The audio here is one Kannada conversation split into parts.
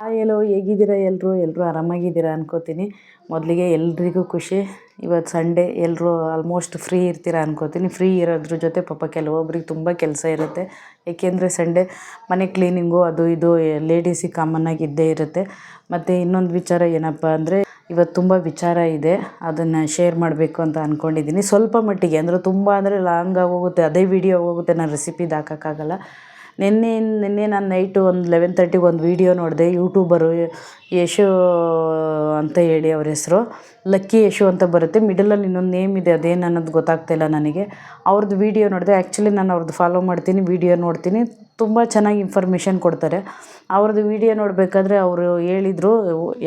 ಹಾಯ್ ಎಲ್ಲೋ ಹೇಗಿದ್ದೀರಾ ಎಲ್ಲರೂ ಎಲ್ಲರೂ ಆರಾಮಾಗಿದ್ದೀರಾ ಅನ್ಕೋತೀನಿ. ಮೊದಲಿಗೆ ಎಲ್ರಿಗೂ ಖುಷಿ. ಇವತ್ತು ಸಂಡೇ ಎಲ್ಲರೂ ಆಲ್ಮೋಸ್ಟ್ ಫ್ರೀ ಇರ್ತೀರಾ ಅನ್ಕೋತೀನಿ. ಫ್ರೀ ಇರೋದ್ರ ಜೊತೆ ಪಾಪ ಕೆಲವೊಬ್ರಿಗೆ ತುಂಬ ಕೆಲಸ ಇರುತ್ತೆ. ಏಕೆಂದರೆ ಸಂಡೇ ಮನೆ ಕ್ಲೀನಿಂಗು ಅದು ಇದು ಲೇಡೀಸಿಗೆ ಕಾಮನ್ನಾಗಿ ಇದ್ದೇ ಇರುತ್ತೆ. ಮತ್ತು ಇನ್ನೊಂದು ವಿಚಾರ ಏನಪ್ಪ ಅಂದರೆ ಇವತ್ತು ತುಂಬ ವಿಚಾರ ಇದೆ. ಅದನ್ನು ಶೇರ್ ಮಾಡಬೇಕು ಅಂತ ಅಂದ್ಕೊಂಡಿದ್ದೀನಿ ಸ್ವಲ್ಪ ಮಟ್ಟಿಗೆ, ಅಂದರೆ ತುಂಬ ಅಂದರೆ ಲಾಂಗ್ ಆಗೋಗುತ್ತೆ ಅದೇ ವಿಡಿಯೋ ಹೋಗುತ್ತೆ. ನಾನು ರೆಸಿಪಿದು ಹಾಕೋಕ್ಕಾಗಲ್ಲ ನಿನ್ನೆ ನಿನ್ನೆ ನಾನು ನೈಟು ಒಂದು ಲೆವೆನ್ ತರ್ಟಿಗೆ ಒಂದು ವೀಡಿಯೋ ನೋಡಿದೆ. ಯೂಟ್ಯೂಬರು ಯಶು ಅಂತ ಹೇಳಿ ಅವ್ರ ಹೆಸರು. ಲಕ್ಕಿ ಯಶು ಅಂತ ಬರುತ್ತೆ. ಮಿಡಲಲ್ಲಿ ಇನ್ನೊಂದು ನೇಮ್ ಇದೆ. ಅದೇನು ಅನ್ನೋದು ಗೊತ್ತಾಗ್ತಾಯಿಲ್ಲ ನನಗೆ. ಅವ್ರದ್ದು ವೀಡಿಯೋ ನೋಡಿದೆ. ಆ್ಯಕ್ಚುಲಿ ನಾನು ಅವ್ರದ್ದು ಫಾಲೋ ಮಾಡ್ತೀನಿ ವೀಡಿಯೋ ನೋಡ್ತೀನಿ. ತುಂಬ ಚೆನ್ನಾಗಿ ಇನ್ಫಾರ್ಮೇಷನ್ ಕೊಡ್ತಾರೆ. ಅವ್ರದ್ದು ವೀಡಿಯೋ ನೋಡಬೇಕಾದ್ರೆ ಅವರು ಹೇಳಿದರು,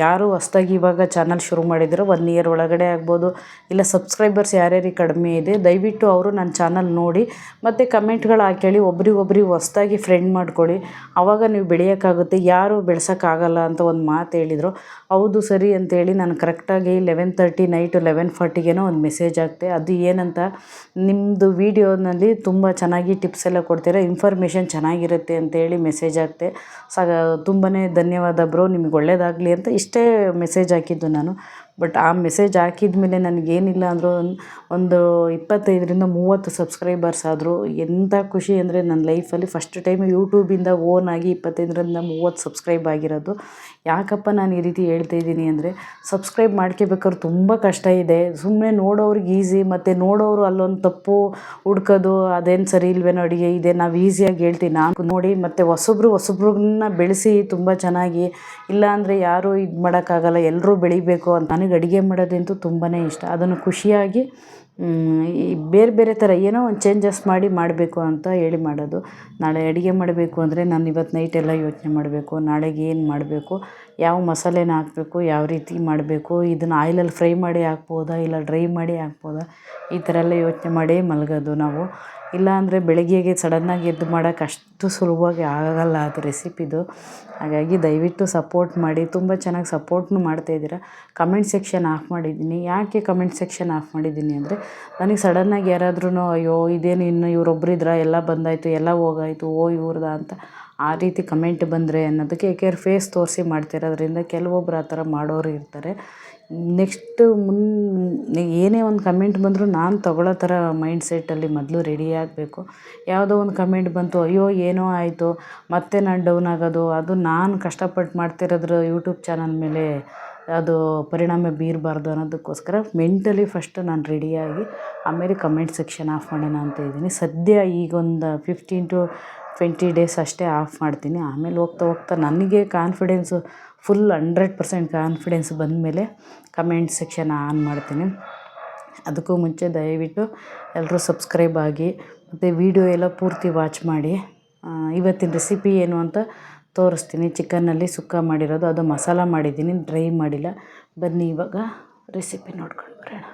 ಯಾರು ಹೊಸ್ದಾಗಿ ಇವಾಗ ಚಾನಲ್ ಶುರು ಮಾಡಿದ್ರು ಒನ್ ಇಯರ್ ಒಳಗಡೆ ಆಗ್ಬೋದು, ಇಲ್ಲ ಸಬ್ಸ್ಕ್ರೈಬರ್ಸ್ ಯಾರ್ಯಾರಿಗೆ ಕಡಿಮೆ ಇದೆ, ದಯವಿಟ್ಟು ಅವರು ನನ್ನ ಚಾನಲ್ ನೋಡಿ, ಮತ್ತು ಕಮೆಂಟ್ಗಳು ಹಾಕೇಳಿ ಒಬ್ರಿಗೊಬ್ರಿಗೆ ಹೊಸ್ದಾಗಿ ಫ್ರೆಂಡ್ ಮಾಡ್ಕೊಳ್ಳಿ ಆವಾಗ ನೀವು ಬೆಳೆಯೋಕ್ಕಾಗುತ್ತೆ, ಯಾರು ಬೆಳೆಸೋಕ್ಕಾಗಲ್ಲ ಅಂತ ಒಂದು ಮಾತು ಹೇಳಿದರು. ಹೌದು ಸರಿ ಅಂತೇಳಿ ನಾನು ಕರೆಕ್ಟಾಗಿ ಲೆವೆನ್ ತರ್ಟಿ ನೈಟು ಲೆವೆನ್ ಫಾರ್ಟಿಗೇನೋ ಒಂದು ಮೆಸೇಜ್ ಆಗುತ್ತೆ ಅದು ಏನಂತ ನಿಮ್ಮದು ವೀಡಿಯೋನಲ್ಲಿ ತುಂಬ ಚೆನ್ನಾಗಿ ಟಿಪ್ಸ್ ಎಲ್ಲ ಕೊಡ್ತೀರಾ ಇನ್ಫಾರ್ಮೇಷನ್ ಚೆನ್ನಾಗಿರುತ್ತೆ ಅಂತೇಳಿ ಮೆಸೇಜ್ ಆಗ್ತೆ ಸ ತುಂಬಾ ಧನ್ಯವಾದ ಬ್ರೋ ನಿಮಗೆ ಒಳ್ಳೆಯದಾಗಲಿ ಅಂತ ಇಷ್ಟೇ ಮೆಸೇಜ್ ಹಾಕಿದ್ದು ನಾನು. ಬಟ್ ಆ ಮೆಸೇಜ್ ಹಾಕಿದ ಮೇಲೆ ನನಗೇನಿಲ್ಲ ಅಂದರೂ ಒಂದು ಇಪ್ಪತ್ತೈದರಿಂದ ಮೂವತ್ತು ಸಬ್ಸ್ಕ್ರೈಬರ್ಸ್ ಆದರು. ಎಂಥ ಖುಷಿ ಅಂದರೆ ನನ್ನ ಲೈಫಲ್ಲಿ ಫಸ್ಟ್ ಟೈಮ್ ಯೂಟ್ಯೂಬಿಂದ ಓನ್ ಆಗಿ ಇಪ್ಪತ್ತೈದರಿಂದ ಮೂವತ್ತು ಸಬ್ಸ್ಕ್ರೈಬ್ ಆಗಿರೋದು. ಯಾಕಪ್ಪ ನಾನು ಈ ರೀತಿ ಹೇಳ್ತಾ ಇದ್ದೀನಿ ಅಂದರೆ ಸಬ್ಸ್ಕ್ರೈಬ್ ಮಾಡ್ಕೋಬೇಕಾದ್ರೆ ತುಂಬ ಕಷ್ಟ ಇದೆ. ಸುಮ್ಮನೆ ನೋಡೋರಿಗೆ ಈಸಿ, ಮತ್ತು ನೋಡೋರು ಅಲ್ಲೊಂದು ತಪ್ಪು ಹುಡ್ಕೋದು, ಅದೇನು ಸರಿ ಇಲ್ವೇನೋ ಅಡುಗೆ, ಇದೆ ನಾವು ಈಸಿಯಾಗಿ ಹೇಳ್ತೀನಿ ನಾನು ನೋಡಿ, ಮತ್ತು ಹೊಸಬ್ರು ಹೊಸಬ್ರನ್ನ ಬೆಳೆಸಿ ತುಂಬ ಚೆನ್ನಾಗಿ ಇಲ್ಲಾಂದರೆ ಯಾರೂ ಇದು ಮಾಡೋಕ್ಕಾಗಲ್ಲ, ಎಲ್ಲರೂ ಬೆಳಿಬೇಕು ಅಂತ ನನಗೆ ಅಡುಗೆ ಮಾಡೋದಂತೂ ತುಂಬಾ ಇಷ್ಟ. ಅದನ್ನು ಖುಷಿಯಾಗಿ ಬೇರೆ ಬೇರೆ ಥರ ಏನೋ ಒಂದು ಚೇಂಜಸ್ ಮಾಡಿ ಮಾಡಬೇಕು ಅಂತ ಹೇಳಿ ಮಾಡೋದು. ನಾಳೆ ಅಡುಗೆ ಮಾಡಬೇಕು ಅಂದರೆ ನಾನು ಇವತ್ತು ನೈಟ್ ಎಲ್ಲ ಯೋಚನೆ ಮಾಡಬೇಕು, ನಾಳೆಗೆ ಏನು ಮಾಡಬೇಕು ಯಾವ ಮಸಾಲೆನ ಹಾಕಬೇಕು, ಯಾವ ರೀತಿ ಮಾಡಬೇಕು, ಇದನ್ನು ಆಯಿಲಲ್ಲಿ ಫ್ರೈ ಮಾಡಿ ಹಾಕ್ಬೋದಾ, ಇಲ್ಲ ಡ್ರೈ ಮಾಡಿ ಹಾಕ್ಬೋದಾ, ಈ ಥರ ಎಲ್ಲ ಯೋಚನೆ ಮಾಡೇ ಮಲಗೋದು ನಾವು. ಇಲ್ಲ ಅಂದರೆ ಬೆಳಗ್ಗೆಗೆ ಸಡನ್ನಾಗಿ ಎದ್ದು ಮಾಡೋಕೆ ಅಷ್ಟು ಸುಲಭವಾಗಿ ಆಗೋಲ್ಲ ಅದು ರೆಸಿಪಿದು ಹಾಗಾಗಿ ದಯವಿಟ್ಟು ಸಪೋರ್ಟ್ ಮಾಡಿ, ತುಂಬ ಚೆನ್ನಾಗಿ ಸಪೋರ್ಟ್ನು ಮಾಡ್ತಾಯಿದ್ದೀರ ಕಮೆಂಟ್ ಸೆಕ್ಷನ್ ಆಫ್ ಮಾಡಿದ್ದೀನಿ. ಯಾಕೆ ಕಮೆಂಟ್ ಸೆಕ್ಷನ್ ಆಫ್ ಮಾಡಿದ್ದೀನಿ ಅಂದರೆ, ನನಗೆ ಸಡನ್ನಾಗಿ ಯಾರಾದ್ರೂ ಅಯ್ಯೋ, ಇದೇನು ಇನ್ನು ಇವ್ರೊಬ್ರು ಇದ್ರ, ಎಲ್ಲ ಬಂದಾಯಿತು, ಎಲ್ಲ ಹೋಗಾಯಿತು, ಓ ಇವ್ರದ್ದಾ ಅಂತ ಆ ರೀತಿ ಕಮೆಂಟ್ ಬಂದರೆ ಅನ್ನೋದಕ್ಕೆ ಏಕೆಂದ್ರೆ ಫೇಸ್ ತೋರಿಸಿ ಮಾಡ್ತಿರೋದ್ರಿಂದ ಕೆಲವೊಬ್ರು ಆ ಥರ ಮಾಡೋರು ಇರ್ತಾರೆ. ನೆಕ್ಸ್ಟ್ ಮುನ್, ಏನೇ ಒಂದು ಕಮೆಂಟ್ ಬಂದರೂ ನಾನು ತಗೊಳ್ಳೋ ಥರ ಮೈಂಡ್ ಸೆಟ್ಟಲ್ಲಿ ಮೊದಲು ರೆಡಿ ಆಗಬೇಕು. ಯಾವುದೋ ಒಂದು ಕಮೆಂಟ್ ಬಂತು, ಅಯ್ಯೋ ಏನೋ ಆಯಿತು, ಮತ್ತೆ ನಾನು ಡೌನ್ ಆಗೋದು, ಅದು ನಾನು ಕಷ್ಟಪಟ್ಟು ಮಾಡ್ತಿರೋದ್ರ ಯೂಟ್ಯೂಬ್ ಚಾನಲ್ ಮೇಲೆ ಅದು ಪರಿಣಾಮ ಬೀರಬಾರ್ದು ಅನ್ನೋದಕ್ಕೋಸ್ಕರ ಮೆಂಟಲಿ ಫಸ್ಟ್ ನಾನು ರೆಡಿಯಾಗಿ ಆಮೇಲೆ ಕಮೆಂಟ್ ಸೆಕ್ಷನ್ ಆಫ್ ಮಾಡೋಣ ಅಂತ ಇದ್ದೀನಿ. ಸದ್ಯ ಈಗೊಂದು ಫಿಫ್ಟೀನ್ ಟು ಟ್ವೆಂಟಿ ಡೇಸ್ ಅಷ್ಟೇ ಆಫ್ ಮಾಡ್ತೀನಿ. ಆಮೇಲೆ ಹೋಗ್ತಾ ಹೋಗ್ತಾ ನನಗೆ confidence full hundred percent confidence ಬಂದಮೇಲೆ ಕಮೆಂಟ್ ಸೆಕ್ಷನ್ ಆನ್ ಮಾಡ್ತೀನಿ. ಅದಕ್ಕೂ ಮುಂಚೆ ದಯವಿಟ್ಟು ಎಲ್ಲರೂ ಸಬ್ಸ್ಕ್ರೈಬ್ ಆಗಿ, ಮತ್ತು ವೀಡಿಯೋ ಎಲ್ಲ ಪೂರ್ತಿ ವಾಚ್ ಮಾಡಿ. ಇವತ್ತಿನ ರೆಸಿಪಿ ಏನು ಅಂತ ತೋರಿಸ್ತೀನಿ. ಚಿಕನ್ನಲ್ಲಿ ಸುಕ್ಕ ಮಾಡಿರೋದು. ಅದು ಮಸಾಲ ಮಾಡಿದ್ದೀನಿ. ಡ್ರೈ ಮಾಡಿಲ್ಲ. ಬನ್ನಿ ಇವಾಗ ರೆಸಿಪಿ ನೋಡ್ಕೊಂಡು ಬರೋಣ.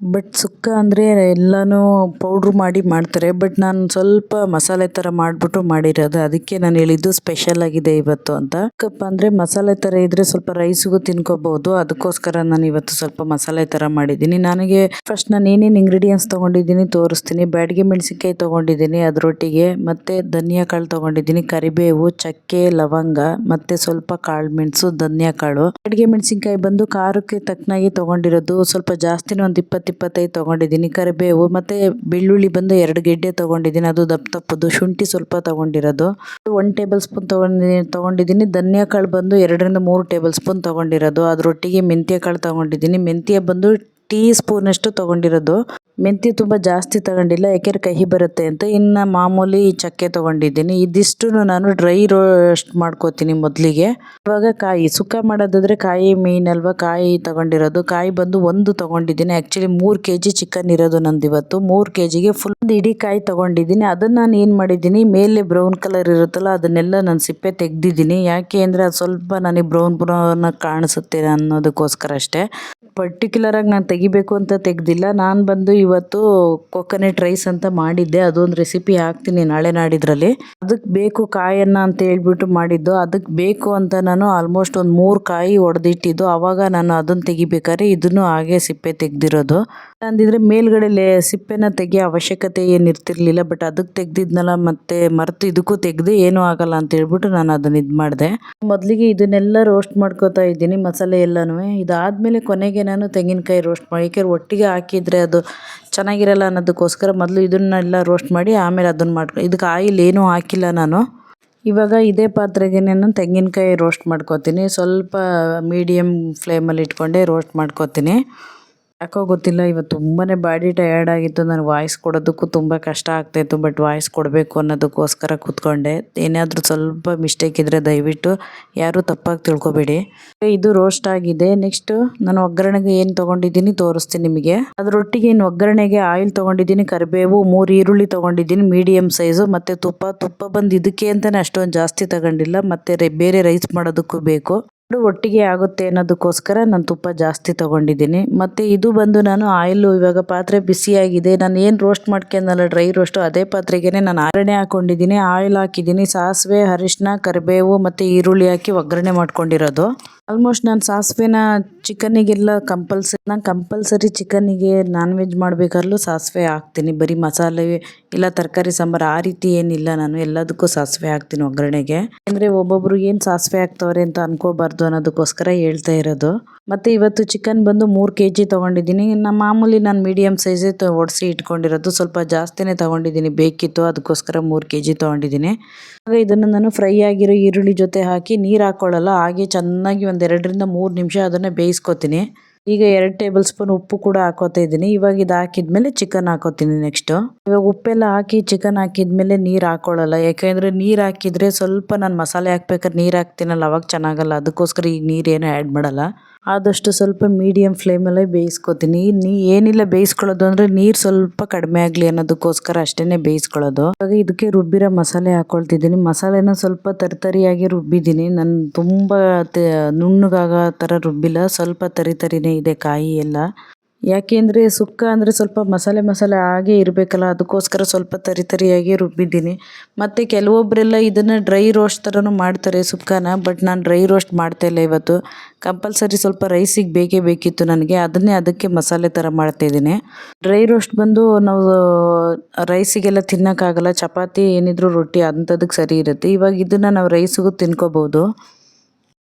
ಬಟ್ ಸುಕ್ಕ ಅಂದರೆ ಎಲ್ಲನೂ ಪೌಡ್ರು ಮಾಡಿ ಮಾಡ್ತಾರೆ. ಬಟ್ ನಾನು ಸ್ವಲ್ಪ ಮಸಾಲೆ ಥರ ಮಾಡಿಬಿಟ್ಟು ಮಾಡಿರೋದು. ಅದಕ್ಕೆ ನಾನು ಹೇಳಿದ್ದು ಸ್ಪೆಷಲ್ ಆಗಿದೆ ಇವತ್ತು ಅಂತ. ಕಪ್ ಅಂದರೆ ಮಸಾಲೆ ಥರ ಇದ್ದರೆ ಸ್ವಲ್ಪ ರೈಸ್ಗೂ ತಿನ್ಕೋಬೋದು ಅದಕ್ಕೋಸ್ಕರ ನಾನು ಇವತ್ತು ಸ್ವಲ್ಪ ಮಸಾಲೆ ಥರ ಮಾಡಿದ್ದೀನಿ. ನನಗೆ ಫಸ್ಟ್ ನಾನು ಏನೇನು ಇಂಗ್ರೀಡಿಯೆಂಟ್ಸ್ ತೊಗೊಂಡಿದ್ದೀನಿ ತೋರಿಸ್ತೀನಿ. ಬ್ಯಾಡಿಗೆ ಮೆಣಸಿನ್ಕಾಯಿ ತೊಗೊಂಡಿದ್ದೀನಿ ಅದರೊಟ್ಟಿಗೆ. ಮತ್ತು ಧನಿಯಾ ಕಾಳು ತೊಗೊಂಡಿದ್ದೀನಿ, ಕರಿಬೇವು, ಚಕ್ಕೆ, ಲವಂಗ, ಮತ್ತು ಸ್ವಲ್ಪ ಕಾಳು ಮೆಣಸು ಧನಿಯಾ ಕಾಳು ಬ್ಯಾಡಿಗೆ ಮೆಣಸಿನ್ಕಾಯಿ ಬಂದು ಖಾರಕ್ಕೆ ತಕ್ಕನಾಗಿ ತೊಗೊಂಡಿರೋದು. ಸ್ವಲ್ಪ ಜಾಸ್ತಿನೇ ಒಂದು ಇಪ್ಪತ್ತು ಇಪ್ಪತ್ತೈದು ತೊಗೊಂಡಿದ್ದೀನಿ. ಕರಿಬೇವು ಮತ್ತು ಬೆಳ್ಳುಳ್ಳಿ ಬಂದು ಎರಡು ಗೆಡ್ಡೆ ತೊಗೊಂಡಿದ್ದೀನಿ. ಅದು ದಪ್ಪ ತಪ್ಪದು ಶುಂಠಿ ಸ್ವಲ್ಪ ತೊಗೊಂಡಿರೋದು. ಒನ್ ಟೇಬಲ್ ಸ್ಪೂನ್ ತೊಗೊಂಡಿದ್ದೀನಿ ತೊಗೊಂಡಿದ್ದೀನಿ. ಧನಿಯಾ ಕಾಳು ಬಂದು ಎರಡರಿಂದ ಮೂರು ಟೇಬಲ್ ಸ್ಪೂನ್ ತೊಗೊಂಡಿರೋದು. ಅದರೊಟ್ಟಿಗೆ ಮೆಂತ್ಯ ಕಾಳು ತೊಗೊಂಡಿದ್ದೀನಿ. ಮೆಂತ್ಯ ಬಂದು ಟೀ ಸ್ಪೂನಷ್ಟು ತೊಗೊಂಡಿರೋದು. ಮೆಂತ್ಯ ತುಂಬ ಜಾಸ್ತಿ ತಗೊಂಡಿಲ್ಲ, ಯಾಕೆಂದ್ರೆ ಕಹಿ ಬರುತ್ತೆ ಅಂತ. ಇನ್ನು ಮಾಮೂಲಿ ಚಕ್ಕೆ ತೊಗೊಂಡಿದ್ದೀನಿ. ಇದಿಷ್ಟು ನಾನು ಡ್ರೈ ರೋಸ್ಟ್ ಮಾಡ್ಕೋತೀನಿ ಮೊದಲಿಗೆ. ಇವಾಗ ಕಾಯಿ, ಸುಕ್ಕ ಮಾಡೋದಾದರೆ ಕಾಯಿ ಮೇಯ್ನ್ ಅಲ್ವಾ, ಕಾಯಿ ತೊಗೊಂಡಿರೋದು. ಕಾಯಿ ಬಂದು ಒಂದು ತೊಗೊಂಡಿದ್ದೀನಿ. ಆ್ಯಕ್ಚುಲಿ ಮೂರು ಕೆ ಜಿ ಚಿಕನ್ ಇರೋದು ನಂದು ಇವತ್ತು. ಮೂರು ಕೆ ಜಿಗೆ ಫುಲ್ ಇಡೀ ಕಾಯಿ ತೊಗೊಂಡಿದ್ದೀನಿ. ಅದನ್ನು ನಾನು ಏನು ಮಾಡಿದ್ದೀನಿ? ಮೇಲೆ ಬ್ರೌನ್ ಕಲರ್ ಇರುತ್ತಲ್ಲ, ಅದನ್ನೆಲ್ಲ ನಾನು ಸಿಪ್ಪೆ ತೆಗೆದಿದ್ದೀನಿ. ಯಾಕೆ ಅಂದರೆ ಅದು ಸ್ವಲ್ಪ ನನಗೆ ಬ್ರೌನ್ ಬ್ರೌನ್ ಕಾಣಿಸುತ್ತೆ ಅನ್ನೋದಕ್ಕೋಸ್ಕರ ಅಷ್ಟೇ. ಪರ್ಟಿಕ್ಯುಲರಾಗಿ ನಾನು ತೆಗಿಬೇಕು ಅಂತ ತೆಗೆದಿಲ್ಲ. ನಾನು ಬಂದು ಇವತ್ತು ಕೊಕೊನೆಟ್ ರೈಸ್ ಅಂತ ಮಾಡಿದ್ದೆ. ಅದೊಂದು ರೆಸಿಪಿ ಹಾಕ್ತೀನಿ ನಾಳೆ ನಾಡಿದ್ರಲ್ಲಿ. ಅದಕ್ಕೆ ಬೇಕು ಕಾಯನ್ನು ಅಂತ ಹೇಳ್ಬಿಟ್ಟು ಮಾಡಿದ್ದು. ಅದಕ್ಕೆ ಬೇಕು ಅಂತ ನಾನು ಆಲ್ಮೋಸ್ಟ್ ಒಂದು ಮೂರು ಕಾಯಿ ಒಡೆದಿಟ್ಟಿದ್ದು. ಆವಾಗ ನಾನು ಅದನ್ನು ತೆಗಿಬೇಕಾದ್ರೆ ಇದನ್ನು ಹಾಗೆ ಸಿಪ್ಪೆ ತೆಗೆದಿರೋದು. ಅಂದಿದ್ರೆ ಮೇಲ್ಗಡೆ ಲೇ, ಸಿಪ್ಪೆನ ತೆಗಿಯೋ ಅವಶ್ಯಕತೆ ಏನು ಇರ್ತಿರ್ಲಿಲ್ಲ ಬಟ್ ಅದಕ್ಕೆ ತೆಗ್ದಿದ್ನಲ್ಲ, ಮತ್ತೆ ಮರೆತು ಇದಕ್ಕೂ ತೆಗೆದು ಏನೂ ಆಗಲ್ಲ ಅಂತ ಹೇಳ್ಬಿಟ್ಟು ನಾನು ಅದನ್ನ ಇದು ಮಾಡಿದೆ. ಮೊದಲಿಗೆ ಇದನ್ನೆಲ್ಲ ರೋಸ್ಟ್ ಮಾಡ್ಕೋತಾ ಇದ್ದೀನಿ, ಮಸಾಲೆ ಎಲ್ಲನೂ ಇದಾದಮೇಲೆ ಕೊನೆಗೆ ನಾನು ತೆಂಗಿನಕಾಯಿ ರೋಸ್ಟ್ ಮಾಡಿ ಒಟ್ಟಿಗೆ ಹಾಕಿದರೆ ಅದು ಚೆನ್ನಾಗಿರಲ್ಲ ಅನ್ನೋದಕ್ಕೋಸ್ಕರ ಮೊದಲು ಇದನ್ನೆಲ್ಲ ರೋಸ್ಟ್ ಮಾಡಿ ಆಮೇಲೆ ಅದನ್ನು ಮಾಡ್ಕೊ, ಇದಕ್ಕೆ ಆಯಿಲ್ ಏನೂ ಹಾಕಿಲ್ಲ ನಾನು. ಇವಾಗ ಇದೇ ಪಾತ್ರೆಗೆ ನಾನು ತೆಂಗಿನಕಾಯಿ ರೋಸ್ಟ್ ಮಾಡ್ಕೊತೀನಿ. ಸ್ವಲ್ಪ ಮೀಡಿಯಮ್ ಫ್ಲೇಮಲ್ಲಿ ಇಟ್ಕೊಂಡೆ ರೋಸ್ಟ್ ಮಾಡ್ಕೊತೀನಿ. ಯಾಕೋ ಗೊತ್ತಿಲ್ಲ, ಇವತ್ತು ತುಂಬಾ ಬಾಡಿ ಟಯರ್ಡ್ ಆಗಿತ್ತು. ನಾನು ವಾಯ್ಸ್ ಕೊಡೋದಕ್ಕೂ ತುಂಬ ಕಷ್ಟ ಆಗ್ತಾಯಿತ್ತು ಬಟ್ ವಾಯ್ಸ್ ಕೊಡಬೇಕು ಅನ್ನೋದಕ್ಕೋಸ್ಕರ ಕೂತ್ಕೊಂಡೆ. ಏನಾದರೂ ಸ್ವಲ್ಪ ಮಿಸ್ಟೇಕ್ ಇದ್ದರೆ ದಯವಿಟ್ಟು ಯಾರೂ ತಪ್ಪಾಗಿ ತಿಳ್ಕೊಬೇಡಿ. ಇದು ರೋಸ್ಟ್ ಆಗಿದೆ. ನೆಕ್ಸ್ಟು ನಾನು ಒಗ್ಗರಣೆಗೆ ಏನು ತೊಗೊಂಡಿದ್ದೀನಿ ತೋರಿಸ್ತೀನಿ ನಿಮಗೆ. ಅದರೊಟ್ಟಿಗೆ ಏನು ಒಗ್ಗರಣೆಗೆ ಆಯಿಲ್ ತೊಗೊಂಡಿದ್ದೀನಿ, ಕರಿಬೇವು, ಮೂರು ಈರುಳ್ಳಿ ತೊಗೊಂಡಿದ್ದೀನಿ ಮೀಡಿಯಮ್ ಸೈಜು ಮತ್ತು ತುಪ್ಪ. ತುಪ್ಪ ಬಂದು ಇದಕ್ಕೆ ಅಂತಲೇ ಅಷ್ಟೊಂದು ಜಾಸ್ತಿ ತಗೊಂಡಿಲ್ಲ, ಮತ್ತು ಬೇರೆ ರೈಸ್ ಮಾಡೋದಕ್ಕೂ ಬೇಕು. ಒಟ್ಟಿಗೆ ಆಗುತ್ತೆ ಅನ್ನೋದಕ್ಕೋಸ್ಕರ ನಾನು ತುಪ್ಪ ಜಾಸ್ತಿ ತೊಗೊಂಡಿದ್ದೀನಿ. ಮತ್ತು ಇದು ಬಂದು ನಾನು ಆಯಿಲು ಇವಾಗ ಪಾತ್ರೆ ಬಿಸಿಯಾಗಿದೆ. ನಾನು ಏನು ರೋಸ್ಟ್ ಮಾಡ್ಕೊಂಡಲ್ಲ ಡ್ರೈ ರೋಸ್ಟು ಅದೇ ಪಾತ್ರೆಗೆ ನಾನು ಆರಣೆ ಹಾಕ್ಕೊಂಡಿದ್ದೀನಿ ಆಯಿಲ್ ಹಾಕಿದ್ದೀನಿ, ಸಾಸಿವೆ ಅರಿಶಿನ ಕರಿಬೇವು ಮತ್ತು ಈರುಳ್ಳಿ ಹಾಕಿ ಒಗ್ಗರಣೆ ಮಾಡ್ಕೊಂಡಿರೋದು. ಆಲ್ಮೋಸ್ಟ್ ನಾನು ಸಾಸಿವೆನ ಚಿಕನಿಗೆಲ್ಲ ಕಂಪಲ್ಸರಿ ನಾನು ಕಂಪಲ್ಸರಿ ಚಿಕನಿಗೆ ನಾನ್ ವೆಜ್ ಮಾಡಬೇಕಾದ್ರೂ ಸಾಸಿವೆ ಹಾಕ್ತೀನಿ. ಬರೀ ಮಸಾಲೆ ಇಲ್ಲ ತರಕಾರಿ, ಸಾಂಬಾರು ಆ ರೀತಿ ಏನಿಲ್ಲ ನಾನು. ಎಲ್ಲದಕ್ಕೂ ಸಾಸಿವೆ ಹಾಕ್ತೀನಿ ಒಗ್ಗರಣೆಗೆ. ಅಂದರೆ ಒಬ್ಬೊಬ್ರು ಏನು ಸಾಸಿವೆ ಹಾಕ್ತವ್ರೆ ಅಂತ ಅನ್ಕೋಬಾರ್ದು ಅನ್ನೋದಕ್ಕೋಸ್ಕರ ಹೇಳ್ತಾ ಇರೋದು. ಮತ್ತು ಇವತ್ತು ಚಿಕನ್ ಬಂದು ಮೂರು ಕೆ ಜಿ ತೊಗೊಂಡಿದ್ದೀನಿ ಮಾಮೂಲಿ ನಾನು ಮೀಡಿಯಮ್ ಸೈಜೇ ಒಡಿಸಿ ಇಟ್ಕೊಂಡಿರೋದು. ಸ್ವಲ್ಪ ಜಾಸ್ತಿನೇ ತೊಗೊಂಡಿದ್ದೀನಿ. ಬೇಕಿತ್ತು ಅದಕ್ಕೋಸ್ಕರ ಮೂರು ಕೆ ಜಿ ತೊಗೊಂಡಿದ್ದೀನಿ. ಆಗ ಇದನ್ನು ನಾನು ಫ್ರೈ ಆಗಿರೋ ಈರುಳ್ಳಿ ಜೊತೆ ಹಾಕಿ ನೀರು ಹಾಕ್ಕೊಳ್ಳಲ್ಲ ಹಾಗೆ ಚೆನ್ನಾಗಿ ಒಂದು ಎರಡರಿಂದ ಮೂರು ನಿಮಿಷ ಅದನ್ನು ಬೇಯಿಸ್ಕೊತೀನಿ. ಈಗ ಎರಡು ಟೇಬಲ್ ಸ್ಪೂನ್ ಉಪ್ಪು ಕೂಡ ಹಾಕೋತಾ ಇದ್ದೀನಿ. ಇವಾಗ ಇದು ಹಾಕಿದ್ಮೇಲೆ ಚಿಕನ್ ಹಾಕೋತೀನಿ ನೆಕ್ಸ್ಟು ಇವಾಗ ಉಪ್ಪೆಲ್ಲ ಹಾಕಿ ಚಿಕನ್ ಹಾಕಿದ್ಮೇಲೆ ನೀರು ಹಾಕೊಳ್ಳಲ್ಲ. ಯಾಕೆಂದರೆ ನೀರು ಹಾಕಿದ್ರೆ ಸ್ವಲ್ಪ ನಾನು ಮಸಾಲೆ ಹಾಕ್ಬೇಕಾದ್ರೆ ನೀರು ಹಾಕ್ತೀನಲ್ಲ, ಅವಾಗ ಚೆನ್ನಾಗಲ್ಲ. ಅದಕ್ಕೋಸ್ಕರ ಈಗ ನೀರೇನು ಆ್ಯಡ್ ಮಾಡಲ್ಲ. ಆದಷ್ಟು ಸ್ವಲ್ಪ ಮೀಡಿಯಮ್ ಫ್ಲೇಮಲ್ಲೇ ಬೇಯಿಸ್ಕೊತೀನಿ. ನೀ, ಏನಿಲ್ಲ ಬೇಯಿಸ್ಕೊಳ್ಳೋದು ಅಂದರೆ ನೀರು ಸ್ವಲ್ಪ ಕಡಿಮೆ ಆಗಲಿ ಅನ್ನೋದಕ್ಕೋಸ್ಕರ ಅಷ್ಟೇ ಬೇಯಿಸ್ಕೊಳ್ಳೋದು. ಇವಾಗ ಇದಕ್ಕೆ ರುಬ್ಬಿರೋ ಮಸಾಲೆ ಹಾಕೊಳ್ತಿದ್ದೀನಿ. ಮಸಾಲೆನ ಸ್ವಲ್ಪ ತರಿತರಿಯಾಗಿ ರುಬ್ಬಿದ್ದೀನಿ. ನಾನು ತುಂಬ ನುಣ್ಣಗಾಗೋ ಥರ ರುಬ್ಬಿಲ್ಲ. ಸ್ವಲ್ಪ ತರಿ ತರಿನೇ ಇದೆ ಕಾಯಿ ಎಲ್ಲ. ಯಾಕೆಂದರೆ ಸುಕ್ಕ ಅಂದರೆ ಸ್ವಲ್ಪ ಮಸಾಲೆ ಮಸಾಲೆ ಹಾಗೆ ಇರಬೇಕಲ್ಲ, ಅದಕ್ಕೋಸ್ಕರ ಸ್ವಲ್ಪ ತರಿ ತರಿಯಾಗಿ ರುಬ್ಬಿದ್ದೀನಿ. ಮತ್ತು ಕೆಲವೊಬ್ಬರೆಲ್ಲ ಇದನ್ನು ಡ್ರೈ ರೋಸ್ಟ್ ಥರನೂ ಮಾಡ್ತಾರೆ ಸುಕ್ಕನ, ಬಟ್ ನಾನು ಡ್ರೈ ರೋಸ್ಟ್ ಮಾಡ್ತಾ ಇಲ್ಲ ಇವತ್ತು. ಕಂಪಲ್ಸರಿ ಸ್ವಲ್ಪ ರೈಸಿಗೆ ಬೇಕೇ ಬೇಕಿತ್ತು ನನಗೆ, ಅದನ್ನೇ ಅದಕ್ಕೆ ಮಸಾಲೆ ಥರ ಮಾಡ್ತಾಯಿದ್ದೀನಿ ಡ್ರೈ ರೋಸ್ಟ್ ಬಂದು ನಾವು ರೈಸಿಗೆಲ್ಲ ತಿನ್ನೋಕ್ಕಾಗಲ್ಲ, ಚಪಾತಿ ಏನಿದ್ರೂ ರೊಟ್ಟಿ ಅಂಥದಕ್ಕೆ ಸರಿ ಇರುತ್ತೆ. ಇವಾಗ ಇದನ್ನು ನಾವು ರೈಸಿಗೂ ತಿನ್ಕೋಬೋದು.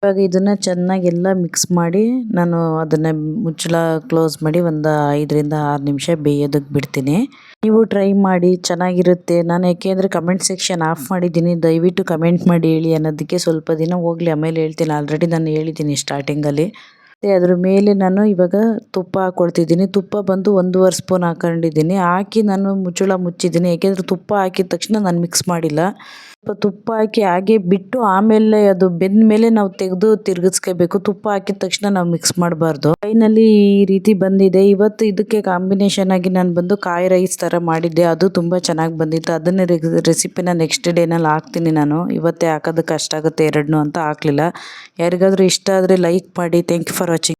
ಇವಾಗ ಇದನ್ನು ಚೆನ್ನಾಗಿ ಎಲ್ಲ ಮಿಕ್ಸ್ ಮಾಡಿ ನಾನು ಅದನ್ನು ಮುಚ್ಚಳ ಕ್ಲೋಸ್ ಮಾಡಿ ಒಂದು ಐದರಿಂದ ಆರು ನಿಮಿಷ ಬೇಯೋದಕ್ಕೆ ಬಿಡ್ತೀನಿ. ನೀವು ಟ್ರೈ ಮಾಡಿ ಚೆನ್ನಾಗಿರುತ್ತೆ. ನಾನು ಯಾಕೆಂದರೆ ಕಮೆಂಟ್ ಸೆಕ್ಷನ್ ಆಫ್ ಮಾಡಿದ್ದೀನಿ. ದಯವಿಟ್ಟು ಕಮೆಂಟ್ ಮಾಡಿ ಹೇಳಿ ಅನ್ನೋದಕ್ಕೆ ಸ್ವಲ್ಪ ದಿನ ಹೋಗಲಿ. ಆಮೇಲೆ ಹೇಳ್ತೀನಿ. ಆಲ್ರೆಡಿ ನಾನು ಹೇಳಿದ್ದೀನಿ ಸ್ಟಾರ್ಟಿಂಗಲ್ಲಿ ಮತ್ತು ಅದ್ರ ಮೇಲೆ ನಾನು ಇವಾಗ ತುಪ್ಪ ಹಾಕ್ಕೊಳ್ತಿದ್ದೀನಿ ತುಪ್ಪ ಬಂದು ಒಂದೂವರೆ ಸ್ಪೂನ್ ಹಾಕೊಂಡಿದ್ದೀನಿ. ಹಾಕಿ ನಾನು ಮುಚ್ಚಳ ಮುಚ್ಚಿದ್ದೀನಿ. ಯಾಕೆಂದರೆ ತುಪ್ಪ ಹಾಕಿದ ತಕ್ಷಣ ನಾನು ಮಿಕ್ಸ್ ಮಾಡಿಲ್ಲ. ಸ್ವಲ್ಪ ತುಪ್ಪ ಹಾಕಿ ಹಾಗೆ ಬಿಟ್ಟು ಆಮೇಲೆ ಅದು ಬೆಂದ ಮೇಲೆ ನಾವು ತೆಗೆದು ತಿರುಗಿಸ್ಕೋಬೇಕು ತುಪ್ಪ ಹಾಕಿದ ತಕ್ಷಣ ನಾವು ಮಿಕ್ಸ್ ಮಾಡಬಾರ್ದು. ಫೈನಲಿ ಈ ರೀತಿ ಬಂದಿದೆ. ಇವತ್ತು ಇದಕ್ಕೆ ಕಾಂಬಿನೇಷನ್ ಆಗಿ ನಾನು ಬಂದು ಕಾಯಿ ರೈಸ್ ಥರ ಮಾಡಿದ್ದೆ. ಅದು ತುಂಬ ಚೆನ್ನಾಗಿ ಬಂದಿತ್ತು. ಅದನ್ನೇ ರೆಸಿಪಿನ ನೆಕ್ಸ್ಟ್ ಡೇನಲ್ಲಿ ಹಾಕ್ತೀನಿ ನಾನು. ಇವತ್ತೇ ಹಾಕೋದಕ್ಕೆ ಕಷ್ಟ ಆಗುತ್ತೆ ಎರಡನ್ನೂ ಅಂತ ಹಾಕಲಿಲ್ಲ. ಯಾರಿಗಾದರೂ ಇಷ್ಟ ಆದರೆ ಲೈಕ್ ಮಾಡಿ. Thank you for watching